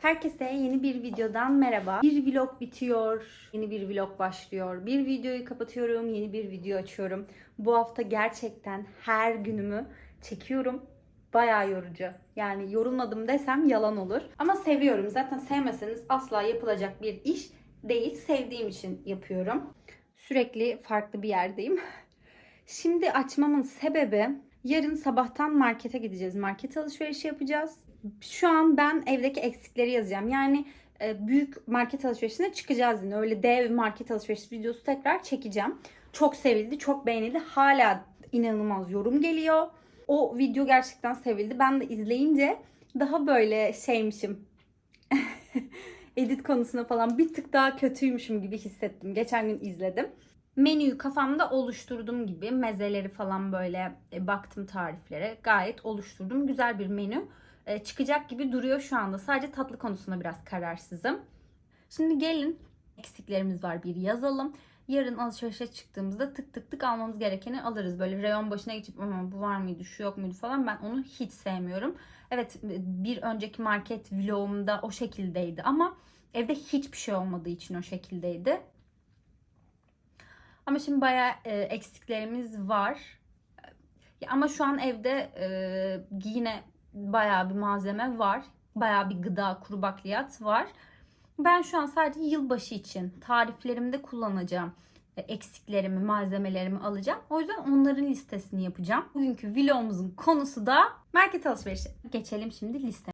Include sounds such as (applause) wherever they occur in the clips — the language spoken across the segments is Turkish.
Herkese yeni bir videodan merhaba. Bir vlog bitiyor, yeni bir vlog başlıyor. Bir videoyu kapatıyorum, yeni bir video açıyorum. Bu hafta gerçekten her günümü çekiyorum. Bayağı yorucu. Yani yorulmadım desem yalan olur. Ama seviyorum. Zaten sevmeseniz asla yapılacak bir iş değil. Sevdiğim için yapıyorum. Sürekli farklı bir yerdeyim. Şimdi açmamın sebebi yarın sabahtan markete gideceğiz. Market alışverişi yapacağız. Şu an ben evdeki eksikleri yazacağım. Yani e, büyük market alışverişine çıkacağız yine. Öyle dev market alışverişi videosu tekrar çekeceğim. Çok sevildi, çok beğenildi. Hala inanılmaz yorum geliyor. O video gerçekten sevildi. Ben de izleyince daha böyle şeymişim. (laughs) Edit konusunda falan bir tık daha kötüymüşüm gibi hissettim. Geçen gün izledim menüyü kafamda oluşturdum gibi mezeleri falan böyle e, baktım tariflere gayet oluşturdum güzel bir menü çıkacak gibi duruyor şu anda. Sadece tatlı konusunda biraz kararsızım. Şimdi gelin eksiklerimiz var bir yazalım. Yarın alışverişe çıktığımızda tık tık tık almamız gerekeni alırız. Böyle reyon başına geçip ama bu var mıydı şu yok muydu? falan. Ben onu hiç sevmiyorum. Evet bir önceki market vlogumda o şekildeydi ama evde hiçbir şey olmadığı için o şekildeydi. Ama şimdi bayağı e, eksiklerimiz var. Ama şu an evde e, yine bayağı bir malzeme var. Bayağı bir gıda, kuru bakliyat var. Ben şu an sadece yılbaşı için tariflerimde kullanacağım e, eksiklerimi, malzemelerimi alacağım. O yüzden onların listesini yapacağım. Bugünkü vlogumuzun konusu da market alışverişi. Geçelim şimdi liste.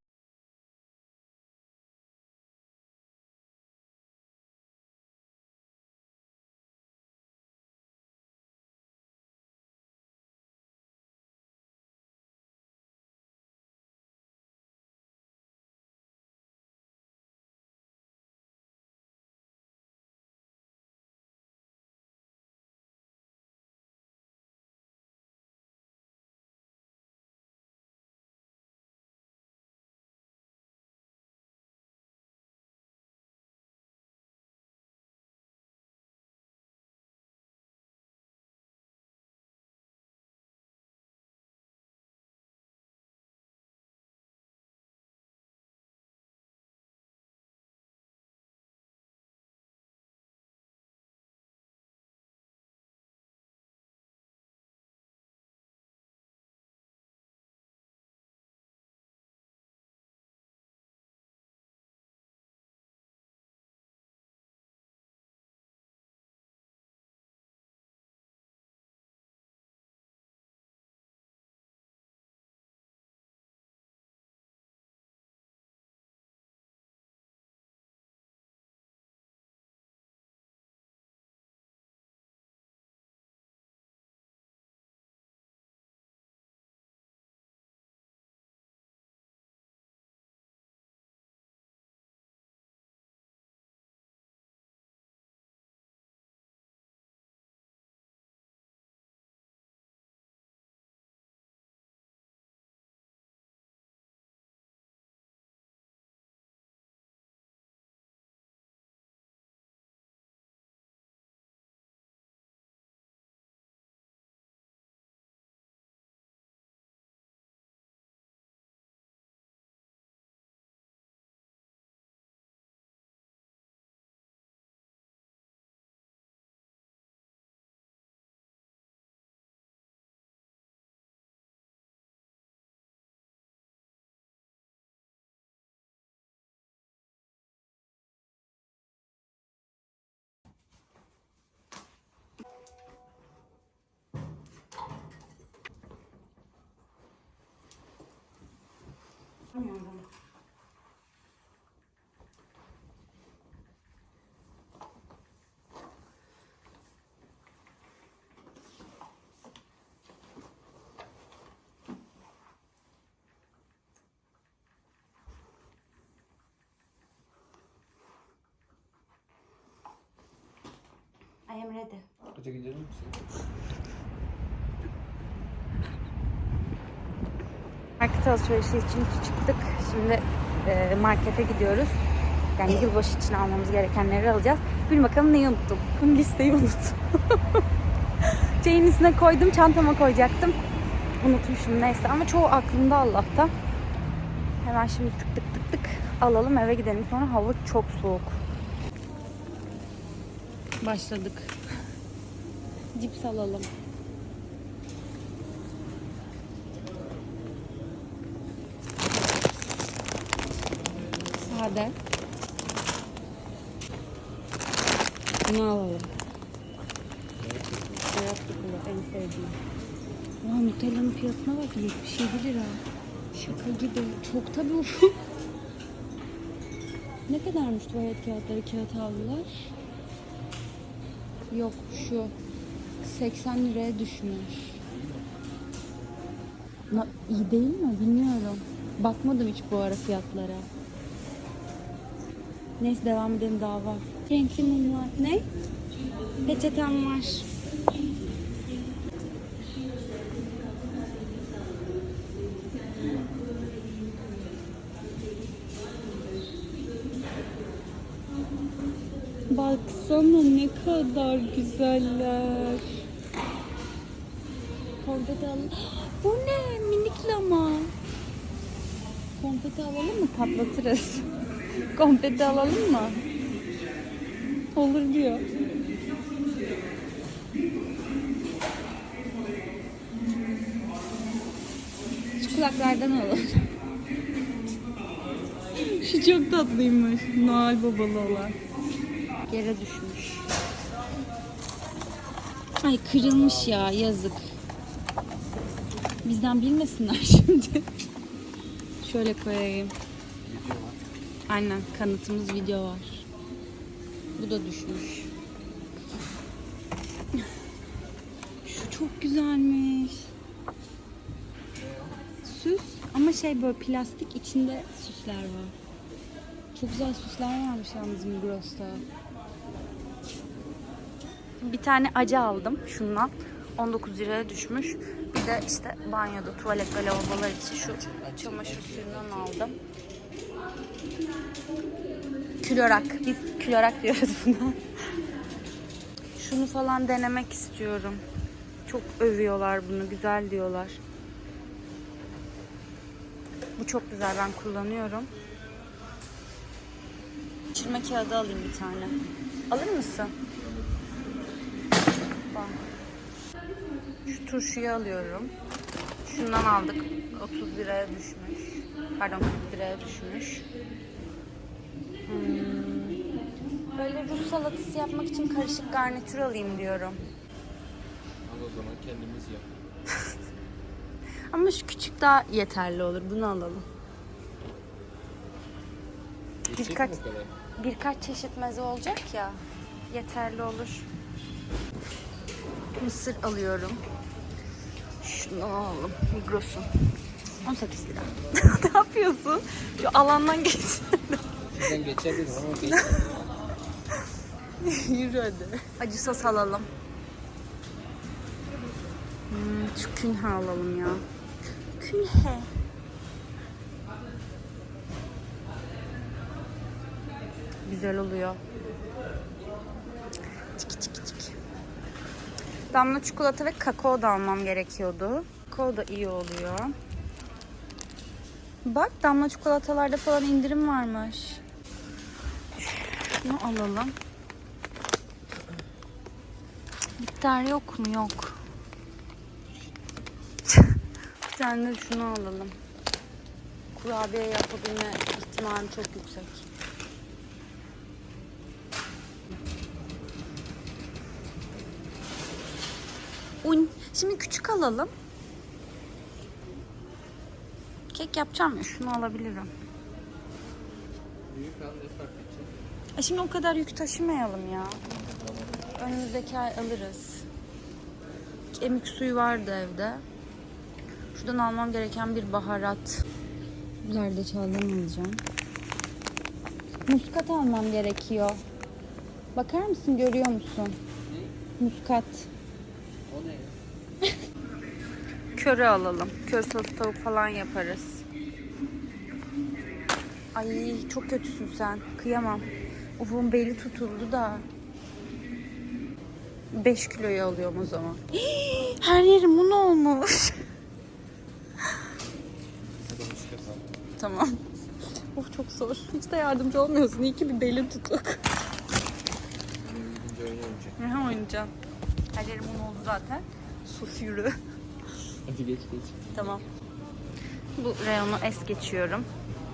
Bilmiyorum. I am ready. Hadi gidelim? Market alışverişi için çıktık. Şimdi e, markete gidiyoruz. Yani yılbaşı için almamız gerekenleri alacağız. Bir bakalım neyi unuttum. Listeyi unuttum. (laughs) Şeyin üstüne koydum, çantama koyacaktım. Unutmuşum neyse ama çoğu aklımda Allah'ta. Hemen şimdi tık tık tık tık alalım eve gidelim. Sonra hava çok soğuk. Başladık. Cips alalım. Sade. Bunu alalım. Beyaz çikolata en sevdiğim. Aa, Nutella'nın fiyatına bak 77 lira. Şaka gibi. Çok tabii ufuk. (laughs) ne kadarmış tuvalet kağıtları, kağıt havlular? Yok şu 80 liraya düşmüş. Na, iyi değil mi? Bilmiyorum. Bakmadım hiç bu ara fiyatlara. Neyse devam edelim daha var. Renkli mum var. Ne? Peçetem var. Baksana ne kadar güzeller. Konfeti al. (gasps) Bu ne? Minik lama. Konfeti alalım mı? Patlatırız. Konfeti alalım mı? Olur diyor. Şu kulaklardan alalım. (laughs) Şu çok tatlıymış. Noel babalı olan. Yere düşmüş. Ay kırılmış ya yazık. Bizden bilmesinler (laughs) şimdi. Şöyle koyayım. Aynen kanıtımız video var. Bu da düşmüş. Şu çok güzelmiş. Süs ama şey böyle plastik içinde süsler var. Çok güzel süsler varmış yalnız Migros'ta. Bir tane acı aldım şundan. 19 liraya düşmüş. Bir de işte banyoda tuvalet ve lavabolar için şu çamaşır suyundan aldım. Klorak. Biz klorak diyoruz buna. Şunu falan denemek istiyorum. Çok övüyorlar bunu. Güzel diyorlar. Bu çok güzel. Ben kullanıyorum. Çirme kağıdı alayım bir tane. Alır mısın? Şu turşuyu alıyorum. Şundan aldık. 30 liraya düşmüş. Pardon 40 liraya düşmüş. Hmm. Böyle Rus salatası yapmak için karışık garnitür alayım diyorum. Al o zaman kendimiz yap. (laughs) Ama şu küçük daha yeterli olur. Bunu alalım. Yetecek Birkaç- mi o kadar? Birkaç çeşit meze olacak ya. Yeterli olur. Mısır alıyorum. Şunu alalım. Migros'un. 18 lira. (laughs) ne yapıyorsun? Şu alandan (laughs) geç. Sizden geçer dedim ama geç. (laughs) Yürü hadi. Acı sos alalım. Hmm, şu künhe alalım ya. Künhe. Güzel oluyor. Çiki çiki çiki. Damla çikolata ve kakao da almam gerekiyordu. Kakao da iyi oluyor. Bak damla çikolatalarda falan indirim varmış. Şunu alalım. Bitter yok mu? Yok. Bir tane de şunu alalım. Kurabiye yapabilme ihtimali çok yüksek. Un. Şimdi küçük alalım. Kek yapacağım ya. Şunu alabilirim. Büyük al? E şimdi o kadar yük taşımayalım ya. Önümüzdeki ay alırız. Kemik suyu vardı evde. Şuradan almam gereken bir baharat. Zerdeçaldan alacağım. Muskat almam gerekiyor. Bakar mısın görüyor musun? Muskat. O ne? Köre alalım. Kör sos tavuk falan yaparız. Ay çok kötüsün sen. Kıyamam. Ufuk'un beli tutuldu da. 5 kiloyu alıyorum o zaman. (gasps) Her yerim un olmuş. Tamam. Of çok zor. Hiç de yardımcı olmuyorsun. İyi ki bir beli tutuk. Ne oynayacağım? Her yerim un oldu zaten. Sus yürü. Hadi geç geç. Tamam. Bu reyonu es geçiyorum.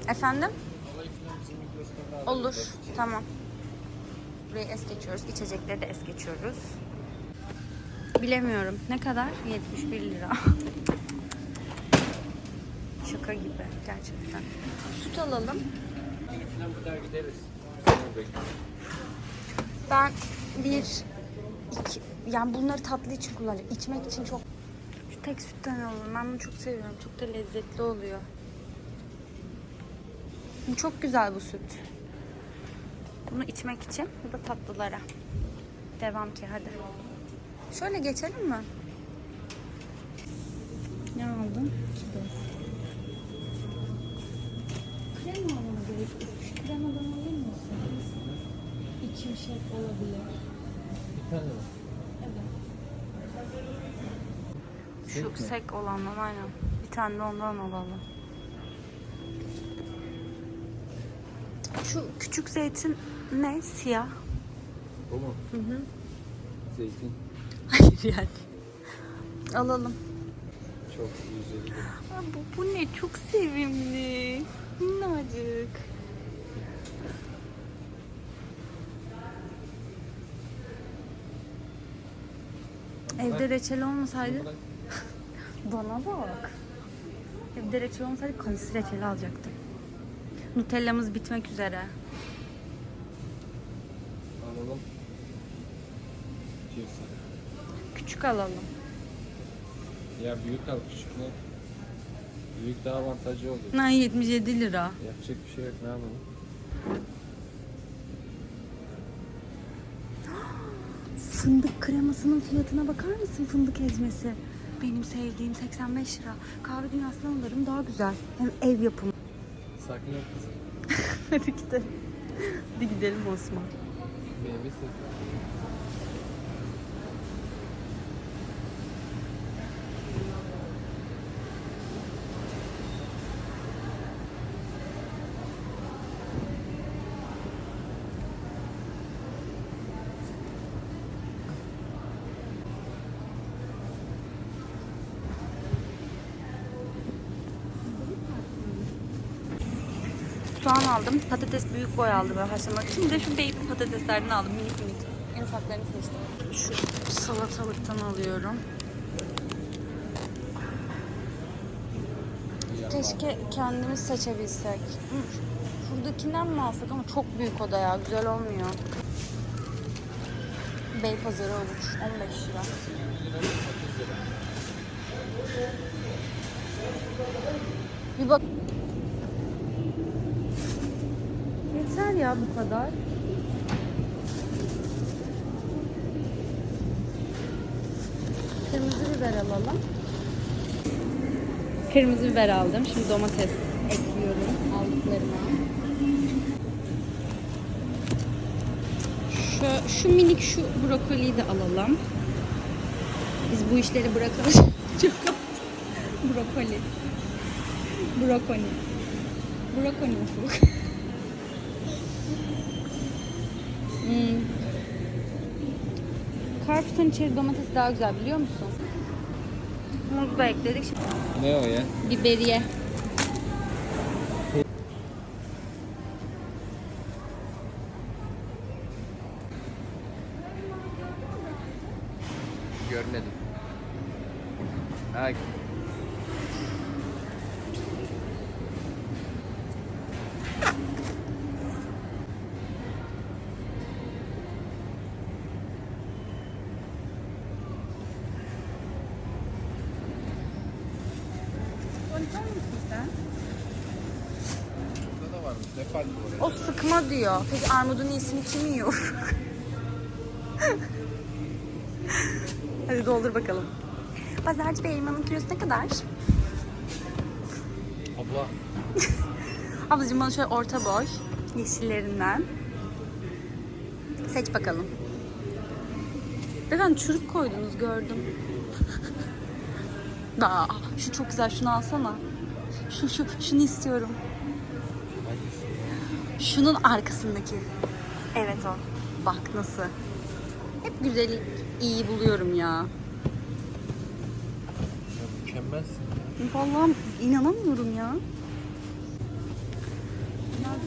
Efendim? Olur. Tamam. Burayı es geçiyoruz. İçecekleri de es geçiyoruz. Bilemiyorum. Ne kadar? 71 lira. (laughs) Şaka gibi gerçekten. Süt alalım. Ben bir iki, yani bunları tatlı için kullanacağım. İçmek için çok şu tek sütten alalım. Ben bunu çok seviyorum. Çok da lezzetli oluyor. Çok güzel bu süt. Bunu içmek için. Bu da tatlılara. Devam ki hadi. Şöyle geçelim mi? Ne aldın? Krema almamı gerekiyor. Şu kremadan alır mısın? İçim şey olabilir. Bir tane mi? Şu Sek sek olandan aynen. Bir tane de ondan alalım. Şu küçük zeytin ne? Siyah. Bu mu? Hı hı. Zeytin. Hayır yani. Alalım. Çok güzel. Aa, bu, bu ne? Çok sevimli. Minnacık. Evde reçel olmasaydı. Bana bak. (laughs) Evde reçel olmasaydı kayısı reçeli alacaktım. Nutellamız bitmek üzere. Alalım. Cips. Küçük alalım. Ya büyük al küçük ne? Büyük daha avantajlı olur. Ne 77 lira. Yapacak bir şey yok ne yapalım? (gasps) Fındık kremasının fiyatına bakar mısın fındık ezmesi? Benim sevdiğim 85 lira. Kahve dünyasından alırım daha güzel. Hem ev yapımı. Sakin ol kızım. (laughs) Hadi gidelim. Hadi gidelim Osman. Meyve sev. Soğan aldım. Patates büyük boy aldım böyle haşlamak için. De şu baby patateslerden aldım. Minik minik. En ufaklarını seçtim. Şu salatalıktan alıyorum. Keşke kendimiz seçebilsek. Şuradakinden mi alsak ama çok büyük o da ya. Güzel olmuyor. Bey pazarı olur. 15 lira. Bir bak. Yeter ya bu kadar. Kırmızı biber alalım. Kırmızı biber aldım. Şimdi domates ekliyorum aldıklarıma. Şu, şu minik şu brokoliyi de alalım. Biz bu işleri bırakalım. (laughs) Brokoli. Brokoli. Brokoli ufuk. Hmm. Karpuzun içeri domates daha güzel biliyor musun? Muz da ekledik. Şimdi Ne o ya? biberiye. Görmedim. Ha. Bonton musun sen? Burada da varmış. Ne farkı var? O diyor. Peki armudun iyisini kim yiyor? (laughs) Hadi doldur bakalım. Pazarcı Bey elmanın kilosu ne kadar? Abla. (laughs) Ablacığım bana şöyle orta boy yeşillerinden. Seç bakalım. Efendim çürük koydunuz gördüm. (laughs) Daha şu çok güzel şunu alsana. Şu şu şunu istiyorum. Şunun arkasındaki. Evet o. Bak nasıl. Hep güzeli iyi buluyorum ya. Ya mükemmelsin. Vallahi inanamıyorum ya.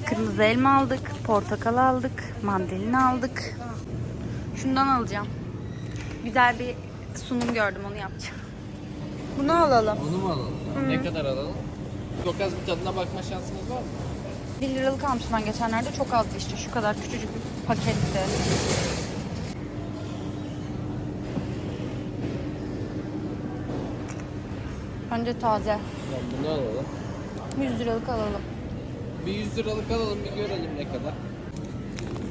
Kırmızı elma aldık, portakal aldık, mandalina aldık. Şundan alacağım. Güzel bir sunum gördüm onu yapacağım. Bunu alalım. Bunu mu alalım? Ne kadar alalım? Çok az bir tadına bakma şansımız var mı? 1 liralık almıştım ben geçenlerde çok azdı işte şu kadar küçücük bir paketti. Bence taze. Tamam bunu alalım. 100 liralık alalım. Bir 100 liralık alalım bir görelim ne kadar.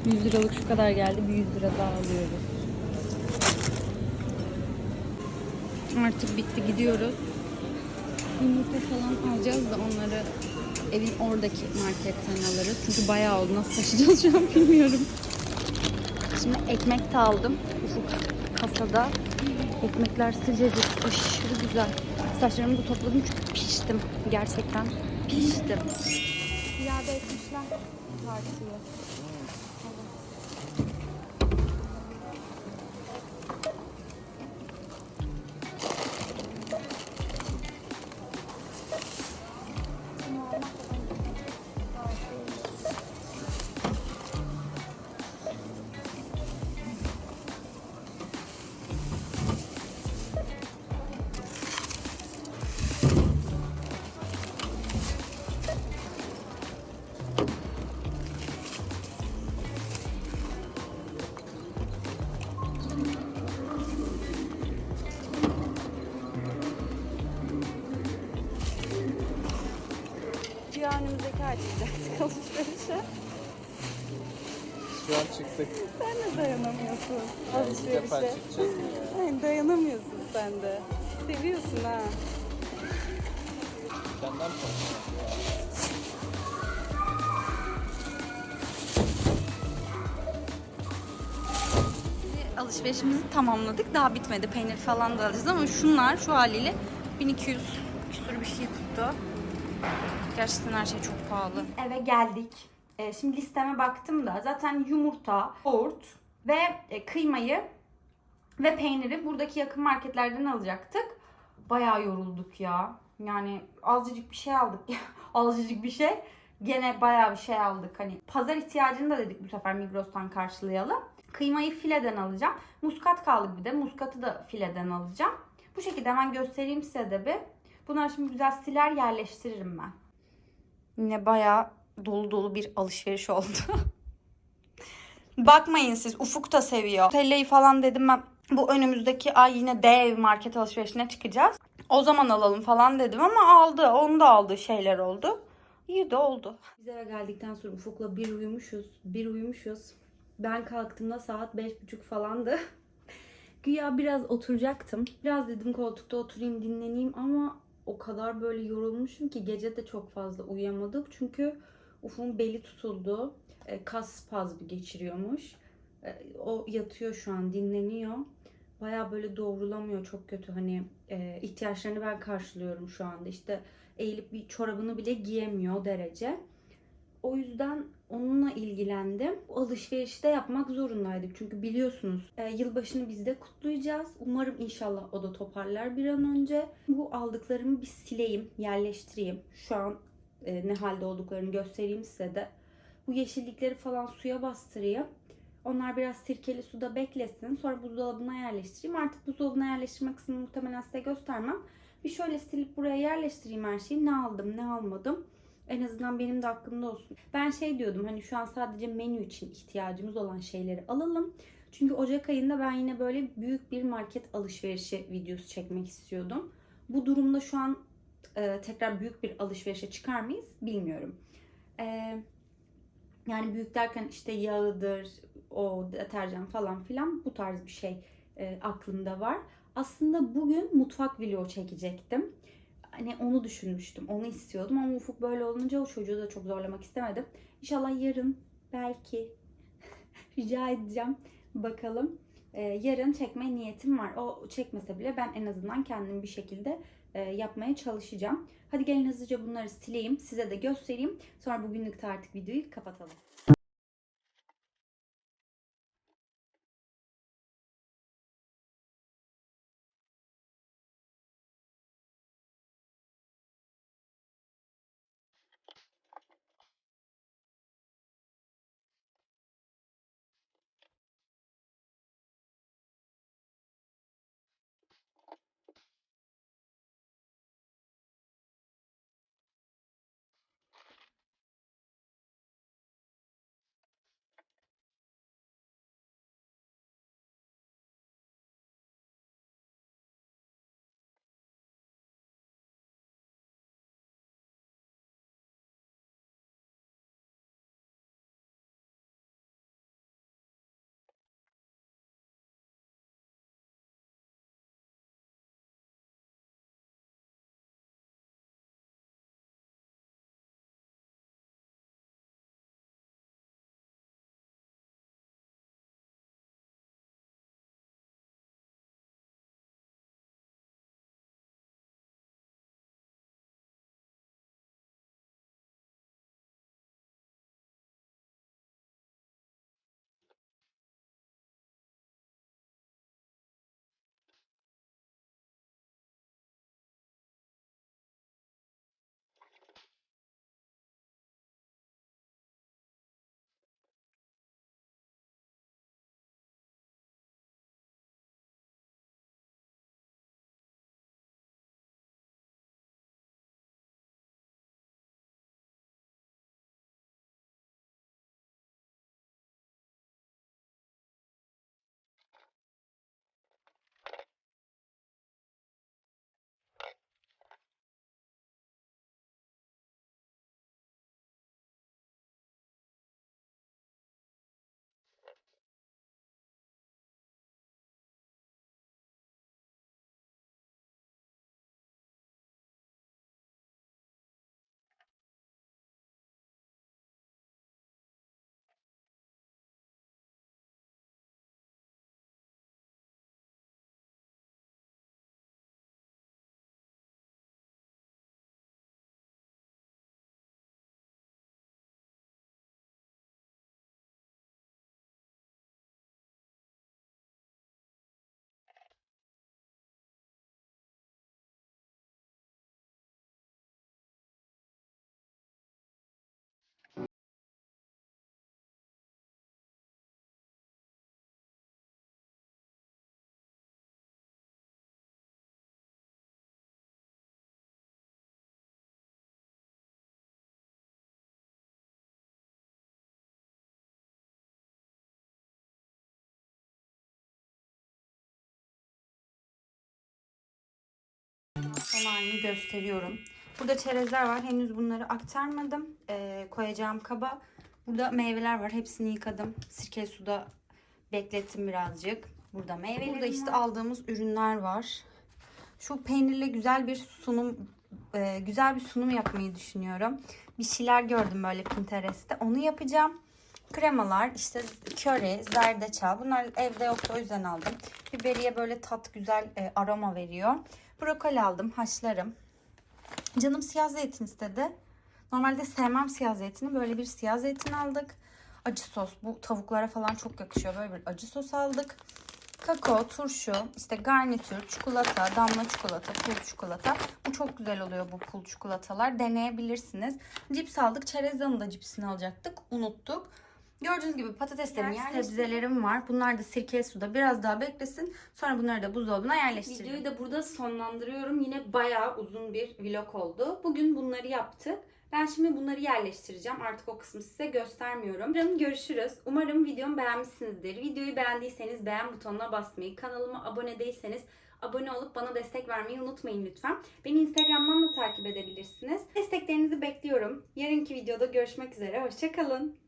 100 liralık şu kadar geldi. Bir 100 lira daha alıyoruz. Artık bitti gidiyoruz. Yumurta falan alacağız da onları evin oradaki marketten alırız. Çünkü bayağı oldu. Nasıl taşıyacağız şu an bilmiyorum. Şimdi ekmek de aldım. Ufuk kasada. Ekmekler sıcacık. Aşırı güzel. Saçlarımı da topladım çünkü piştim. Gerçekten piştim. İade etmişler partiyi. Çıkacaktık alışverişe. (laughs) Şu an çıktık. Sen de dayanamıyorsun Bir defa alışverişe. çıkacağız mı ya? Ay, dayanamıyorsun sen de. Seviyorsun ha. Senden mi Alışverişimizi tamamladık. Daha bitmedi. Peynir falan da alacağız ama şunlar şu haliyle 1200 küsur bir şey tuttu. Gerçekten her şey çok pahalı. Eve geldik. Ee, şimdi listeme baktım da zaten yumurta, yoğurt ve e, kıymayı ve peyniri buradaki yakın marketlerden alacaktık. Bayağı yorulduk ya. Yani azıcık bir şey aldık. (laughs) azıcık bir şey. Gene bayağı bir şey aldık. Hani pazar ihtiyacını da dedik bu sefer Migros'tan karşılayalım. Kıymayı fileden alacağım. Muskat kaldı bir de. Muskatı da fileden alacağım. Bu şekilde hemen göstereyim size de bir. Bunları şimdi güzel siler yerleştiririm ben. Yine bayağı dolu dolu bir alışveriş oldu. (laughs) Bakmayın siz Ufuk da seviyor. Telleyi falan dedim ben bu önümüzdeki ay yine dev market alışverişine çıkacağız. O zaman alalım falan dedim ama aldı. Onun da aldığı şeyler oldu. İyi de oldu. Biz eve geldikten sonra Ufuk'la bir uyumuşuz. Bir uyumuşuz. Ben kalktığımda saat beş buçuk falandı. (laughs) Güya biraz oturacaktım. Biraz dedim koltukta oturayım dinleneyim ama o kadar böyle yorulmuşum ki gece de çok fazla uyuyamadım. Çünkü Ufuk'un beli tutuldu. E, Kas spazmı geçiriyormuş. E, O yatıyor şu an dinleniyor. Baya böyle doğrulamıyor çok kötü. Hani e, ihtiyaçlarını ben karşılıyorum şu anda. İşte eğilip bir çorabını bile giyemiyor derece. O yüzden onunla ilgilendim. De yapmak zorundaydık. Çünkü biliyorsunuz e, yılbaşını biz de kutlayacağız. Umarım inşallah o da toparlar bir an önce. Bu aldıklarımı bir sileyim, yerleştireyim. Şu an e, ne halde olduklarını göstereyim size de. Bu yeşillikleri falan suya bastırayım. Onlar biraz sirkeli suda beklesin. Sonra buzdolabına yerleştireyim. Artık buzdolabına yerleştirme kısmını muhtemelen size göstermem. Bir şöyle silip buraya yerleştireyim her şeyi. Ne aldım, ne almadım. En azından benim de aklımda olsun. Ben şey diyordum hani şu an sadece menü için ihtiyacımız olan şeyleri alalım. Çünkü Ocak ayında ben yine böyle büyük bir market alışverişi videosu çekmek istiyordum. Bu durumda şu an e, tekrar büyük bir alışverişe çıkar mıyız bilmiyorum. E, yani büyük derken işte yağıdır, o deterjan falan filan bu tarz bir şey e, aklımda var. Aslında bugün mutfak vlogu çekecektim. Hani onu düşünmüştüm, onu istiyordum ama Ufuk böyle olunca o çocuğu da çok zorlamak istemedim. İnşallah yarın belki (laughs) rica edeceğim. Bakalım. Ee, yarın çekme niyetim var. O çekmese bile ben en azından kendim bir şekilde e, yapmaya çalışacağım. Hadi gelin hızlıca bunları sileyim. Size de göstereyim. Sonra bugünlük artık videoyu kapatalım. Son halini gösteriyorum. Burada çerezler var. Henüz bunları aktarmadım. Ee, koyacağım kaba. Burada meyveler var. Hepsini yıkadım. Sirkeli suda beklettim birazcık. Burada meyvelerim Burada işte aldığımız ürünler var. Şu peynirle güzel bir sunum e, güzel bir sunum yapmayı düşünüyorum. Bir şeyler gördüm böyle Pinterest'te. Onu yapacağım. Kremalar, işte köri, zerdeçal. Bunlar evde yoktu o yüzden aldım. Biberiye böyle tat güzel e, aroma veriyor. Brokoli aldım, haşlarım. Canım siyah zeytin istedi. Normalde sevmem siyah zeytini. Böyle bir siyah zeytin aldık. Acı sos. Bu tavuklara falan çok yakışıyor. Böyle bir acı sos aldık. Kakao, turşu, işte garnitür, çikolata, damla çikolata, pul çikolata. Bu çok güzel oluyor bu pul çikolatalar. Deneyebilirsiniz. Cips aldık. Çerezdanın da cipsini alacaktık. Unuttuk. Gördüğünüz gibi patateslerim, sebzelerim var. Bunlar da sirkeli suda biraz daha beklesin. Sonra bunları da buzdolabına yerleştireceğim. Videoyu da burada sonlandırıyorum. Yine bayağı uzun bir vlog oldu. Bugün bunları yaptık. Ben şimdi bunları yerleştireceğim. Artık o kısmı size göstermiyorum. Yarın görüşürüz. Umarım videomu beğenmişsinizdir. Videoyu beğendiyseniz beğen butonuna basmayı, kanalıma abone değilseniz abone olup bana destek vermeyi unutmayın lütfen. Beni Instagram'dan da takip edebilirsiniz. Desteklerinizi bekliyorum. Yarınki videoda görüşmek üzere. Hoşçakalın.